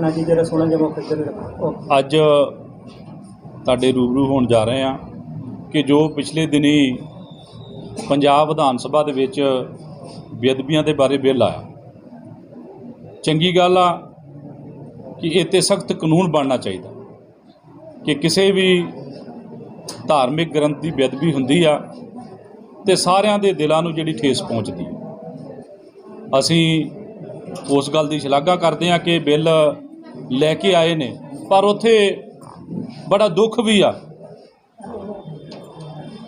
ਰੱਖਣਾ ਜੀ ਜਿਹੜਾ 16 ਜਮਾ ਖੱਦਰ ਅੱਜ ਤੁਹਾਡੇ ਰੂਬਰੂ ਹੋਣ ਜਾ ਰਹੇ ਹਾਂ ਕਿ ਜੋ ਪਿਛਲੇ ਦਿਨੀ ਪੰਜਾਬ ਵਿਧਾਨ ਸਭਾ ਦੇ ਵਿੱਚ ਬੇਅਦਬੀਆਂ ਦੇ ਬਾਰੇ ਬਿੱਲ ਆਇਆ। ਚੰਗੀ ਗੱਲ ਆ ਕਿ ਇਹ 'ਤੇ ਸਖਤ ਕਾਨੂੰਨ ਬਣਨਾ ਚਾਹੀਦਾ। ਕਿ ਕਿਸੇ ਵੀ ਧਾਰਮਿਕ ਗ੍ਰੰਥ ਦੀ ਬੇਅਦਬੀ ਹੁੰਦੀ ਆ ਤੇ ਸਾਰਿਆਂ ਦੇ ਦਿਲਾਂ ਨੂੰ ਜਿਹੜੀ ਠੇਸ ਪਹੁੰਚਦੀ ਹੈ ਅਸੀਂ ਉਸ ਗੱਲ ਦੀ ਸ਼ਲਾਘਾ ਕਰਦੇ ਹਾਂ ਕਿ ਬਿੱਲ ਲੈ ਕੇ ਆਏ ਨੇ। ਪਰ ਉੱਥੇ ਬੜਾ ਦੁੱਖ ਵੀ ਆ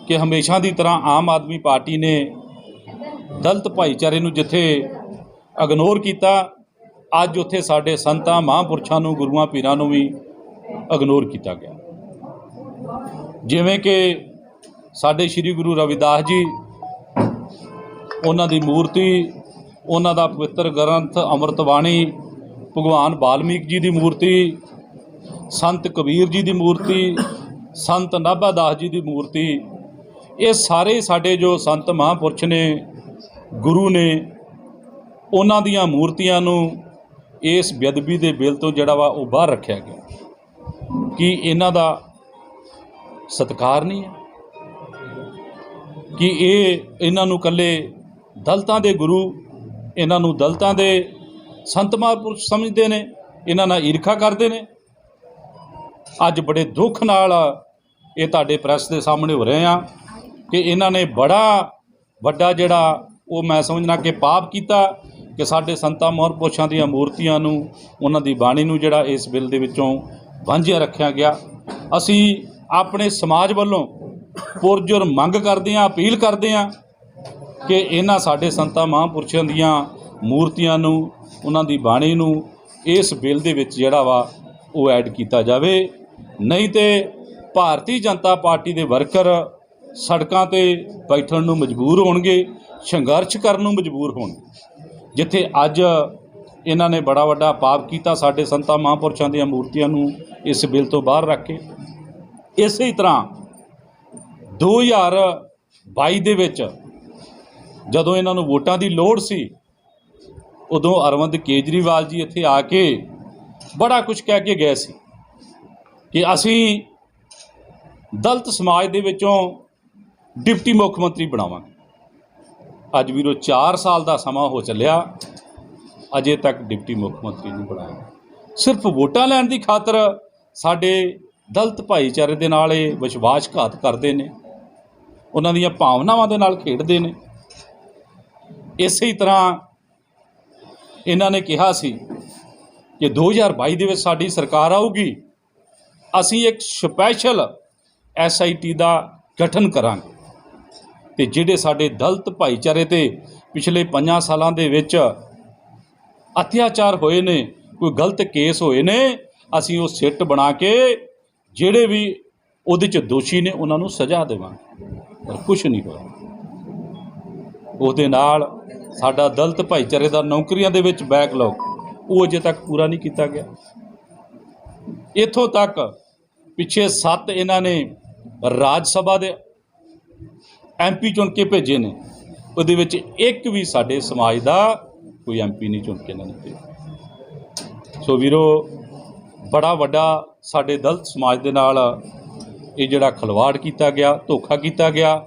ਕਿ ਹਮੇਸ਼ਾ ਦੀ ਤਰ੍ਹਾਂ ਆਮ ਆਦਮੀ ਪਾਰਟੀ ਨੇ ਦਲਤ ਭਾਈਚਾਰੇ ਨੂੰ ਜਿੱਥੇ ਇਗਨੋਰ ਕੀਤਾ, ਅੱਜ ਉੱਥੇ ਸਾਡੇ ਸੰਤਾਂ ਮਹਾਂਪੁਰਸ਼ਾਂ ਨੂੰ, ਗੁਰੂਆਂ, ਪੀਰਾਂ ਨੂੰ ਵੀ ਇਗਨੋਰ ਕੀਤਾ ਗਿਆ। ਜਿਵੇਂ ਕਿ ਸਾਡੇ ਸ੍ਰੀ ਗੁਰੂ ਰਵਿਦਾਸ ਜੀ, ਉਹਨਾਂ ਦੀ ਮੂਰਤੀ, ਉਹਨਾਂ ਦਾ ਪਵਿੱਤਰ ਗ੍ਰੰਥ ਅੰਮ੍ਰਿਤ ਬਾਣੀ ਭਗਵਾਨ ਵਾਲਮੀਕ ਜੀ ਦੀ ਮੂਰਤੀ, ਸੰਤ ਕਬੀਰ ਜੀ ਦੀ ਮੂਰਤੀ, ਸੰਤ ਨਾਭਾ ਦਾਸ ਜੀ ਦੀ ਮੂਰਤੀ, ਇਹ ਸਾਰੇ ਸਾਡੇ ਜੋ ਸੰਤ ਮਹਾਂਪੁਰਸ਼ ਨੇ, ਗੁਰੂ ਨੇ, ਉਹਨਾਂ ਦੀਆਂ ਮੂਰਤੀਆਂ ਨੂੰ ਇਸ ਬੇਅਦਬੀ ਦੇ ਬਿੱਲ ਤੋਂ ਜਿਹੜਾ ਵਾ ਉਹ ਬਾਹਰ ਰੱਖਿਆ ਗਿਆ। ਕਿ ਇਹਨਾਂ ਦਾ ਸਤਿਕਾਰ ਨਹੀਂ ਹੈ? ਕਿ ਇਹ ਇਹਨਾਂ ਨੂੰ ਕੱਲੇ ਦਲਤਾਂ ਦੇ ਗੁਰੂ, ਇਹਨਾਂ ਨੂੰ ਦਲਤਾਂ ਦੇ ਸੰਤ ਮਹਾਂਪੁਰਸ਼ ਸਮਝਦੇ ਨੇ, ਇਹਨਾਂ ਨਾਲ ਈਰਖਾ ਕਰਦੇ ਨੇ। ਅੱਜ ਬੜੇ ਦੁੱਖ ਨਾਲ ਇਹ ਤੁਹਾਡੇ ਪ੍ਰੈਸ ਦੇ ਸਾਹਮਣੇ ਹੋ ਰਹੇ ਆ ਕਿ ਇਹਨਾਂ ਨੇ ਬੜਾ ਵੱਡਾ ਜਿਹੜਾ ਉਹ ਮੈਂ ਸਮਝਣਾ ਕਿ ਪਾਪ ਕੀਤਾ ਕਿ ਸਾਡੇ ਸੰਤਾਂ ਮਹਾਂਪੁਰਸ਼ਾਂ ਦੀਆਂ ਮੂਰਤੀਆਂ ਨੂੰ, ਉਹਨਾਂ ਦੀ ਬਾਣੀ ਨੂੰ ਜਿਹੜਾ ਇਸ ਬਿੱਲ ਦੇ ਵਿੱਚੋਂ ਵਾਂਝਿਆ ਰੱਖਿਆ ਗਿਆ। ਅਸੀਂ ਆਪਣੇ ਸਮਾਜ ਵੱਲੋਂ ਪੁਰਜੁਰ ਮੰਗ ਕਰਦੇ ਹਾਂ, ਅਪੀਲ ਕਰਦੇ ਹਾਂ ਕਿ ਇਹਨਾਂ ਸਾਡੇ ਸੰਤਾਂ ਮਹਾਂਪੁਰਸ਼ਾਂ ਦੀਆਂ ਮੂਰਤੀਆਂ ਨੂੰ ਉਹਨਾਂ ਦੀ ਬਾਣੀ ਨੂੰ ਇਸ ਬਿੱਲ ਦੇ ਵਿੱਚ ਜਿਹੜਾ ਵਾ ਉਹ ਐਡ ਕੀਤਾ ਜਾਵੇ। ਨਹੀਂ ਤੇ ਭਾਰਤੀ ਜਨਤਾ ਪਾਰਟੀ ਦੇ ਵਰਕਰ ਸੜਕਾਂ ਤੇ ਬੈਠਣ ਨੂੰ ਮਜਬੂਰ ਹੋਣਗੇ, ਸੰਘਰਸ਼ ਕਰਨ ਨੂੰ ਮਜਬੂਰ ਹੋਣਗੇ। ਜਿੱਥੇ ਅੱਜ ਇਹਨਾਂ ਨੇ ਬੜਾ ਵੱਡਾ ਪਾਪ ਕੀਤਾ ਸਾਡੇ ਸੰਤਾਂ ਮਹਾਂਪੁਰਸ਼ਾਂ ਦੀਆਂ ਮੂਰਤੀਆਂ ਨੂੰ ਇਸ ਬਿੱਲ ਤੋਂ ਬਾਹਰ ਰੱਖ ਕੇ। ਇਸੇ ਹੀ ਤਰ੍ਹਾਂ 2022 ਦੇ ਵਿੱਚ ਜਦੋਂ ਇਹਨਾਂ ਨੂੰ ਵੋਟਾਂ ਦੀ ਲੋੜ ਸੀ ਉਦੋਂ ਅਰਵਿੰਦ ਕੇਜਰੀਵਾਲ ਜੀ ਇੱਥੇ ਆ ਕੇ ਬੜਾ ਕੁਝ ਕਹਿ ਕੇ ਗਏ ਸੀ ਕਿ ਅਸੀਂ ਦਲਤ ਸਮਾਜ ਦੇ ਵਿੱਚੋਂ ਡਿਪਟੀ ਮੁੱਖ ਮੰਤਰੀ ਬਣਾਵਾਂਗੇ। ਅੱਜ ਵੀਰੋ 4 ਸਾਲ ਦਾ ਸਮਾਂ ਹੋ ਚੱਲਿਆ, ਅਜੇ ਤੱਕ ਡਿਪਟੀ ਮੁੱਖ ਮੰਤਰੀ ਨਹੀਂ ਬਣਾਇਆ। ਸਿਰਫ ਵੋਟਾਂ ਲੈਣ ਦੀ ਖਾਤਰ ਸਾਡੇ ਦਲਤ ਭਾਈਚਾਰੇ ਦੇ ਨਾਲ ਇਹ ਵਿਸ਼ਵਾਸਘਾਤ ਕਰਦੇ ਨੇ, ਉਹਨਾਂ ਦੀਆਂ ਭਾਵਨਾਵਾਂ ਦੇ ਨਾਲ ਖੇਡਦੇ ਨੇ। ਇਸੇ ਹੀ ਤਰ੍ਹਾਂ ਇਹਨਾਂ ਨੇ ਕਿਹਾ ਸੀ ਕਿ 2022 ਦੇ ਵਿੱਚ ਸਾਡੀ ਸਰਕਾਰ ਆਊਗੀ, ਅਸੀਂ ਇੱਕ ਸਪੈਸ਼ਲ ਐਸਆਈਟੀ ਦਾ ਗਠਨ ਕਰਾਂਗੇ। ਤੇ ਜਿਹੜੇ ਸਾਡੇ ਦਲਤ ਭਾਈਚਾਰੇ ਤੇ ਪਿਛਲੇ 5 ਸਾਲਾਂ ਦੇ ਵਿੱਚ ਅਤਿਆਚਾਰ ਹੋਏ ਨੇ, ਕੋਈ ਗਲਤ ਕੇਸ ਹੋਏ ਨੇ, ਅਸੀਂ ਉਹ ਸਿੱਟ ਬਣਾ ਕੇ ਜਿਹੜੇ ਵੀ ਉਹਦੇ ਚ ਦੋਸ਼ੀ ਨੇ, ਉਹਨਾਂ ਨੂੰ ਸਜ਼ਾ ਦੇਵਾਂਗੇ। ਪਰ ਕੁਝ ਨਹੀਂ ਹੋਇਆ। ਉਹਦੇ ਨਾਲ ਸਾਡਾ ਦਲਤ ਭਾਈਚਾਰੇ ਦਾ ਨੌਕਰੀਆਂ ਦੇ ਵਿੱਚ ਬੈਕਲੌਗ ਉਹ ਅਜੇ ਤੱਕ ਪੂਰਾ ਨਹੀਂ ਕੀਤਾ ਗਿਆ। ਇੱਥੋਂ ਤੱਕ ਪਿੱਛੇ ਸੱਤ ਇਹਨਾਂ ਨੇ ਰਾਜ ਸਭਾ ਦੇ ਐਮਪੀ ਚੁਣ ਕੇ ਭੇਜੇ ਨੇ। ਉਹਦੇ ਵਿੱਚ ਇੱਕ ਵੀ ਸਾਡੇ ਸਮਾਜ ਦਾ ਕੋਈ ਐਮਪੀ ਨਹੀਂ ਚੁਣ ਕੇ ਇਹਨਾਂ ਨੇ ਭੇਜਿਆ। ਸੋ ਵੀਰੋ, ਬੜਾ ਵੱਡਾ ਸਾਡੇ ਦਲਤ ਸਮਾਜ ਦੇ ਨਾਲ ਇਹ ਜਿਹੜਾ ਖਲਵਾੜ ਕੀਤਾ ਗਿਆ, ਧੋਖਾ ਕੀਤਾ ਗਿਆ।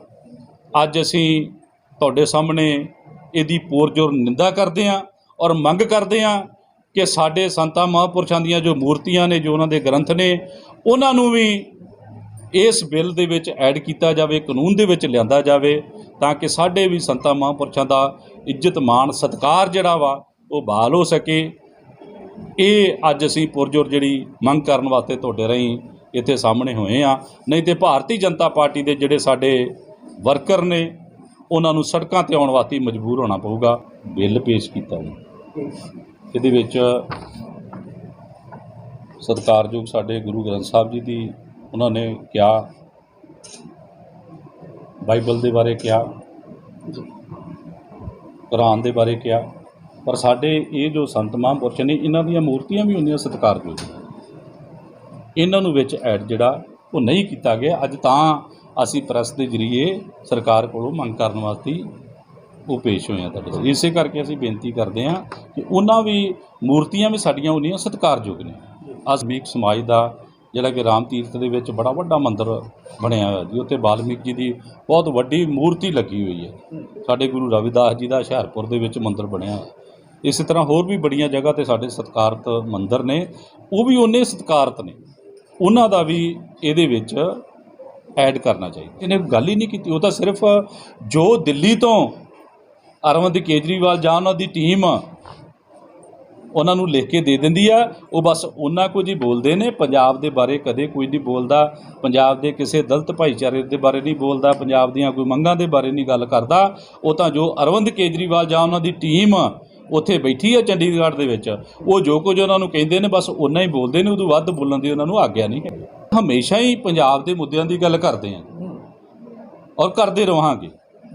ਅੱਜ ਅਸੀਂ ਤੁਹਾਡੇ ਸਾਹਮਣੇ ਇਹਦੀ ਪੂਰਜੋਰ ਨਿੰਦਾ ਕਰਦੇ ਹਾਂ ਔਰ ਮੰਗ ਕਰਦੇ ਹਾਂ ਕਿ ਸਾਡੇ ਸੰਤਾਂ ਮਹਾਂਪੁਰਸ਼ਾਂ ਦੀਆਂ ਜੋ ਮੂਰਤੀਆਂ ਨੇ ਜੋ ਉਹਨਾਂ ਦੇ ਗ੍ਰੰਥ ਨੇ, ਉਹਨਾਂ ਨੂੰ ਵੀ ਇਸ ਬਿੱਲ ਦੇ ਵਿੱਚ ਐਡ ਕੀਤਾ ਜਾਵੇ, ਕਾਨੂੰਨ ਦੇ ਵਿੱਚ ਲਿਆਂਦਾ ਜਾਵੇ ਤਾਂ ਕਿ ਸਾਡੇ ਵੀ ਸੰਤਾਂ ਮਹਾਂਪੁਰਸ਼ਾਂ ਦਾ ਇੱਜ਼ਤ, ਮਾਣ, ਸਤਿਕਾਰ ਜਿਹੜਾ ਵਾ ਉਹ ਬਹਾਲ ਹੋ ਸਕੇ। ਇਹ ਅੱਜ ਅਸੀਂ ਪੁਰਜੋਰ ਜਿਹੜੀ ਮੰਗ ਕਰਨ ਵਾਸਤੇ ਤੁਹਾਡੇ ਰਾਹੀਂ ਇੱਥੇ ਸਾਹਮਣੇ ਹੋਏ ਆ ਨਹੀਂ ਤੇ ਭਾਰਤੀ ਜਨਤਾ ਪਾਰਟੀ ਦੇ ਜਿਹੜੇ ਸਾਡੇ ਵਰਕਰ ਨੇ ਉਹਨਾਂ ਨੂੰ ਸੜਕਾਂ ਤੇ ਆਉਣ ਵਾਸਤੇ ਮਜਬੂਰ ਹੋਣਾ ਪਊਗਾ, ਬਿੱਲ ਪੇਸ਼ ਕੀਤਾ ਜੀ। ਇਹਦੇ ਵਿੱਚ ਸਤਿਕਾਰਯੋਗ ਸਾਡੇ ਗੁਰੂ ਗ੍ਰੰਥ ਸਾਹਿਬ ਜੀ ਦੀ ਉਹਨਾਂ ਨੇ ਕਿਹਾ, ਬਾਈਬਲ ਦੇ ਬਾਰੇ ਕਿਹਾ, ਕੁਰਾਨ ਦੇ ਬਾਰੇ ਕਿਹਾ, ਪਰ ਸਾਡੇ ਇਹ ਜੋ ਸੰਤ ਮਹਾਂਪੁਰਸ਼ ਨੇ, ਇਹਨਾਂ ਦੀਆਂ ਮੂਰਤੀਆਂ ਵੀ ਹੁੰਦੀਆਂ ਸਤਿਕਾਰਯੋਗ। ਇਹਨਾਂ ਨੂੰ ਵਿੱਚ ਐਡ ਜਿਹੜਾ ਉਹ ਨਹੀਂ ਕੀਤਾ ਗਿਆ, ਅੱਜ ਤਾਂ ਅਸੀਂ ਪ੍ਰੈਸ ਦੇ ਜਰੀਏ ਸਰਕਾਰ ਕੋਲੋਂ ਮੰਗ ਕਰਨ ਵਾਸਤੇ ਉਹ ਪੇਸ਼ ਹੋਏ ਆ ਤੁਹਾਡੇ ਸਾਹਮਣੇ। ਇਸੇ ਕਰਕੇ ਅਸੀਂ ਬੇਨਤੀ ਕਰਦੇ ਹਾਂ ਕਿ ਉਹਨਾਂ ਵੀ ਮੂਰਤੀਆਂ ਵੀ ਸਾਡੀਆਂ ਉਨੀਆਂ ਸਤਿਕਾਰਯੋਗ ਨੇ। ਅਸਮੀਕ ਸਮਾਜ ਦਾ ਜਿਹੜਾ ਕਿ ਰਾਮ ਤੀਰਥ ਦੇ ਵਿੱਚ ਬੜਾ ਵੱਡਾ ਮੰਦਿਰ ਬਣਿਆ ਹੋਇਆ ਜੀ, ਉੱਥੇ ਬਾਲਮੀਕ ਜੀ ਦੀ ਬਹੁਤ ਵੱਡੀ ਮੂਰਤੀ ਲੱਗੀ ਹੋਈ ਹੈ। ਸਾਡੇ ਗੁਰੂ ਰਵਿਦਾਸ ਜੀ ਦਾ ਹੁਸ਼ਿਆਰਪੁਰ ਦੇ ਵਿੱਚ ਮੰਦਿਰ ਬਣਿਆ ਇਸੇ ਤਰ੍ਹਾਂ ਹੋਰ ਵੀ ਬੜੀਆਂ ਜਗ੍ਹਾ ਤੇ ਸਾਡੇ ਸਤਿਕਾਰਤ ਮੰਦਿਰ ਨੇ, ਉਹ ਵੀ ਉਹਨੇ ਸਤਿਕਾਰਤ ਨੇ। ਉਹਨਾਂ ਦਾ ਵੀ ਇਹਦੇ ਵਿੱਚ ਐਡ ਕਰਨਾ ਚਾਹੀਦਾ। ਇਹਨੇ ਗੱਲ ਹੀ ਨਹੀਂ ਕੀਤੀ। ਉਹ ਤਾਂ ਸਿਰਫ ਜੋ ਦਿੱਲੀ ਤੋਂ ਅਰਵਿੰਦ ਕੇਜਰੀਵਾਲ ਜਾਂ ਉਹਨਾਂ ਦੀ ਟੀਮ ਉਹਨਾਂ ਨੂੰ ਲਿਖ ਕੇ ਦੇ ਦਿੰਦੀ ਆ, ਉਹ ਬਸ ਉਹਨਾਂ ਕੁਝ ਹੀ ਬੋਲਦੇ ਨੇ। ਪੰਜਾਬ ਦੇ ਬਾਰੇ ਕਦੇ ਕੋਈ ਨਹੀਂ ਬੋਲਦਾ। ਪੰਜਾਬ ਦੇ ਕਿਸੇ ਦਲਤ ਭਾਈਚਾਰੇ ਦੇ ਬਾਰੇ ਨਹੀਂ ਬੋਲਦਾ। ਪੰਜਾਬ ਦੀਆਂ ਕੋਈ ਮੰਗਾਂ ਦੇ ਬਾਰੇ ਨਹੀਂ ਗੱਲ ਕਰਦਾ। ਉਹ ਤਾਂ ਜੋ ਅਰਵਿੰਦ ਕੇਜਰੀਵਾਲ ਜਾਂ ਉਹਨਾਂ ਦੀ ਟੀਮ ਉੱਥੇ ਬੈਠੀ ਆ ਚੰਡੀਗੜ੍ਹ ਦੇ ਵਿੱਚ। ਉਹ ਜੋ ਕੁਝ ਉਹਨਾਂ ਨੂੰ ਕਹਿੰਦੇ ਨੇ, ਬਸ ਉਹਨਾਂ ਹੀ ਬੋਲਦੇ ਨੇ, ਉਦੋਂ ਵੱਧ ਬੋਲਣ ਦੀ ਉਹਨਾਂ ਨੂੰ ਆਗਿਆ ਨਹੀਂ ਹੈ। ਹਮੇਸ਼ਾ ਹੀ ਪੰਜਾਬ ਦੇ ਮੁੱਦਿਆਂ ਦੀ ਗੱਲ ਕਰਦੇ ਆ ਔਰ ਕਰਦੇ ਰਹਾਂਗੇ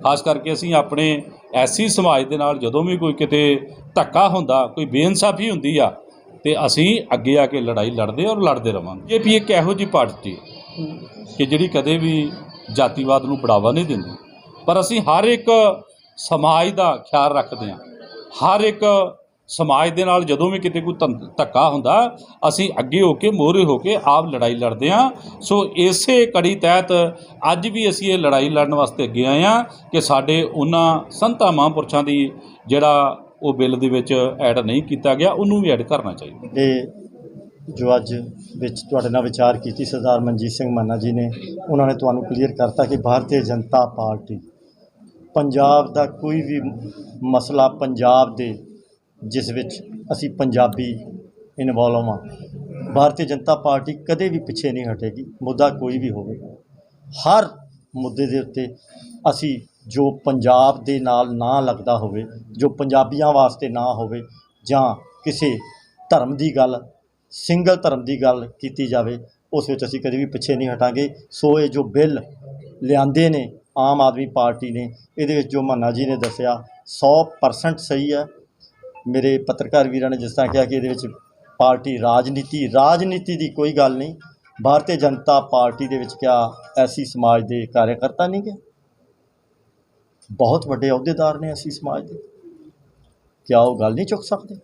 ਖਾਸ ਕਰਕੇ ਅਸੀਂ ਆਪਣੇ ਐਸੀ ਸਮਾਜ ਦੇ ਨਾਲ ਜਦੋਂ ਵੀ ਕੋਈ ਕਿਤੇ ਧੱਕਾ ਹੁੰਦਾ, ਕੋਈ ਬੇਇਨਸਾਫੀ ਹੁੰਦੀ ਆ, ਤੇ ਅਸੀਂ ਅੱਗੇ ਆ ਕੇ ਲੜਾਈ ਲੜਦੇ ਔਰ ਲੜਦੇ ਰਵਾਂਗੇ। ਇਹ ਵੀ ਇੱਕ ਇਹੋ ਜਿਹੀ ਪਾਰਟੀ ਕਿ ਜਿਹੜੀ ਕਦੇ ਵੀ ਜਾਤੀਵਾਦ ਨੂੰ ਬੜਾਵਾ ਨਹੀਂ ਦਿੰਦੀ, ਪਰ ਅਸੀਂ ਹਰ ਇੱਕ ਸਮਾਜ ਦਾ ਖਿਆਲ ਰੱਖਦੇ ਹਾਂ ਹਰ ਇੱਕ ਸਮਾਜ ਦੇ ਨਾਲ ਜਦੋਂ ਵੀ ਕਿਤੇ ਕੋਈ ਧੰ- ਧੱਕਾ ਹੁੰਦਾ, ਅਸੀਂ ਅੱਗੇ ਹੋ ਕੇ, ਮੋਹਰੇ ਹੋ ਕੇ ਆਪ ਲੜਾਈ ਲੜਦੇ ਹਾਂ। ਸੋ ਇਸੇ ਕੜੀ ਤਹਿਤ ਅੱਜ ਵੀ ਅਸੀਂ ਇਹ ਲੜਾਈ ਲੜਨ ਵਾਸਤੇ ਅੱਗੇ ਆਏ ਹਾਂ ਕਿ ਸਾਡੇ ਉਹਨਾਂ ਸੰਤਾਂ ਮਹਾਂਪੁਰਸ਼ਾਂ ਦੀ ਜਿਹੜਾ ਉਹ ਬਿੱਲ ਦੇ ਵਿੱਚ ਐਡ ਨਹੀਂ ਕੀਤਾ ਗਿਆ, ਉਹਨੂੰ ਵੀ ਐਡ ਕਰਨਾ ਚਾਹੀਦਾ। ਇਹ ਜੋ ਅੱਜ ਵਿੱਚ ਤੁਹਾਡੇ ਨਾਲ ਵਿਚਾਰ ਕੀਤੀ ਸਰਦਾਰ ਮਨਜੀਤ ਸਿੰਘ ਮੰਨਾ ਜੀ ਨੇ, ਉਹਨਾਂ ਨੇ ਤੁਹਾਨੂੰ ਕਲੀਅਰ ਕਰਤਾ ਕਿ ਭਾਰਤੀ ਜਨਤਾ ਪਾਰਟੀ ਪੰਜਾਬ ਦਾ ਕੋਈ ਵੀ ਮਸਲਾ ਪੰਜਾਬ ਦੇ, ਜਿਸ ਵਿੱਚ ਅਸੀਂ ਪੰਜਾਬੀ ਇਨਵੋਲਵ ਹਾਂ ਭਾਰਤੀ ਜਨਤਾ ਪਾਰਟੀ ਕਦੇ ਵੀ ਪਿੱਛੇ ਨਹੀਂ ਹਟੇਗੀ, ਮੁੱਦਾ ਕੋਈ ਵੀ ਹੋਵੇ। ਹਰ ਮੁੱਦੇ ਦੇ ਉੱਤੇ ਅਸੀਂ ਜੋ ਪੰਜਾਬ ਦੇ ਨਾਲ ਨਾ ਲੱਗਦਾ ਹੋਵੇ, ਜੋ ਪੰਜਾਬੀਆਂ ਵਾਸਤੇ ਨਾ ਹੋਵੇ, ਜਾਂ ਕਿਸੇ ਧਰਮ ਦੀ ਗੱਲ, ਸਿੰਗਲ ਧਰਮ ਦੀ ਗੱਲ ਕੀਤੀ ਜਾਵੇ, ਉਸ ਵਿੱਚ ਅਸੀਂ ਕਦੇ ਵੀ ਪਿੱਛੇ ਨਹੀਂ ਹਟਾਂਗੇ। ਸੋ ਇਹ ਜੋ ਬਿੱਲ ਲਿਆਂਦੇ ਨੇ ਆਮ ਆਦਮੀ ਪਾਰਟੀ ਨੇ, ਇਹਦੇ ਵਿੱਚ ਜੋ ਮੰਨਾ ਜੀ ਨੇ ਦੱਸਿਆ 100% ਸਹੀ ਹੈ। ਮੇਰੇ ਪੱਤਰਕਾਰ ਵੀਰਾਂ ਨੇ ਜਿਸ ਤਰ੍ਹਾਂ ਕਿਹਾ ਕਿ ਇਹਦੇ ਵਿੱਚ ਪਾਰਟੀ ਰਾਜਨੀਤੀ ਰਾਜਨੀਤੀ ਦੀ ਕੋਈ ਗੱਲ ਨਹੀਂ। ਭਾਰਤੀ ਜਨਤਾ ਪਾਰਟੀ ਦੇ ਵਿੱਚ ਕਿਆ ਐਸੀ ਸਮਾਜ ਦੇ ਕਾਰਜਕਰਤਾ ਨਹੀਂ ਗੇ ਬਹੁਤ ਵੱਡੇ ਅਹੁਦੇਦਾਰ ਨੇ ਐਸੀ ਸਮਾਜ ਦੇ। ਕਿਆ ਉਹ ਗੱਲ ਨਹੀਂ ਚੁੱਕ ਸਕਦੇ?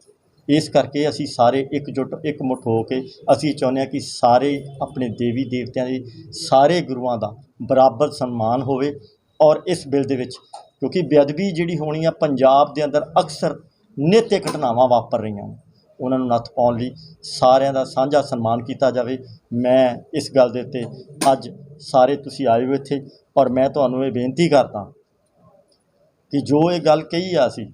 ਇਸ ਕਰਕੇ ਅਸੀਂ ਸਾਰੇ ਇਕਜੁੱਟ, ਇਕਮੁੱਠ ਹੋ ਕੇ ਅਸੀਂ ਚਾਹੁੰਦੇ ਹਾਂ ਕਿ ਸਾਰੇ ਆਪਣੇ ਦੇਵੀ ਦੇਵਤਿਆਂ ਦੇ, ਸਾਰੇ ਗੁਰੂਆਂ ਦਾ ਬਰਾਬਰ ਸਨਮਾਨ ਹੋਵੇ ਔਰ ਇਸ ਬਿੱਲ ਦੇ ਵਿੱਚ, ਕਿਉਂਕਿ ਬੇਅਦਬੀ ਜਿਹੜੀ ਹੋਣੀ ਆ ਪੰਜਾਬ ਦੇ ਅੰਦਰ ਅਕਸਰ ਨਿੱਤ ਘਟਨਾਵਾਂ ਵਾਪਰ ਰਹੀਆਂ ਨੇ। ਉਹਨਾਂ ਨੂੰ ਨੱਥ ਪਾਉਣ ਲਈ ਸਾਰਿਆਂ ਦਾ ਸਾਂਝਾ ਸਨਮਾਨ ਕੀਤਾ ਜਾਵੇ। ਮੈਂ ਇਸ ਗੱਲ ਦੇ ਉੱਤੇ ਅੱਜ ਸਾਰੇ ਤੁਸੀਂ ਆਏ ਹੋ ਇੱਥੇ ਔਰ ਮੈਂ ਤੁਹਾਨੂੰ ਇਹ ਬੇਨਤੀ ਕਰਦਾ ਕਿ ਜੋ ਇਹ ਗੱਲ ਕਹੀ ਆ ਅਸੀਂ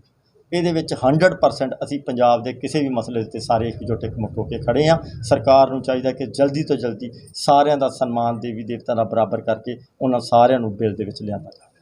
ਇਹਦੇ ਵਿੱਚ 100% ਅਸੀਂ ਪੰਜਾਬ ਦੇ ਕਿਸੇ ਵੀ ਮਸਲੇ ਤੇ ਸਾਰੇ ਇਕਜੁੱਟ ਇਕਮੁੱਠ ਹੋ ਕੇ ਖੜੇ ਆ ਸਰਕਾਰ ਨੂੰ ਚਾਹੀਦਾ ਕਿ ਜਲਦੀ ਤੋਂ ਜਲਦੀ ਸਾਰਿਆਂ ਦਾ ਸਨਮਾਨ ਦੇਵੀ ਦੇਵਤਾ ਨਾਲ ਬਰਾਬਰ ਕਰਕੇ ਉਹਨਾਂ ਸਾਰਿਆਂ ਨੂੰ ਬਿੱਲ ਦੇ ਵਿੱਚ ਲਿਆਂਦਾ ਜਾਵੇ।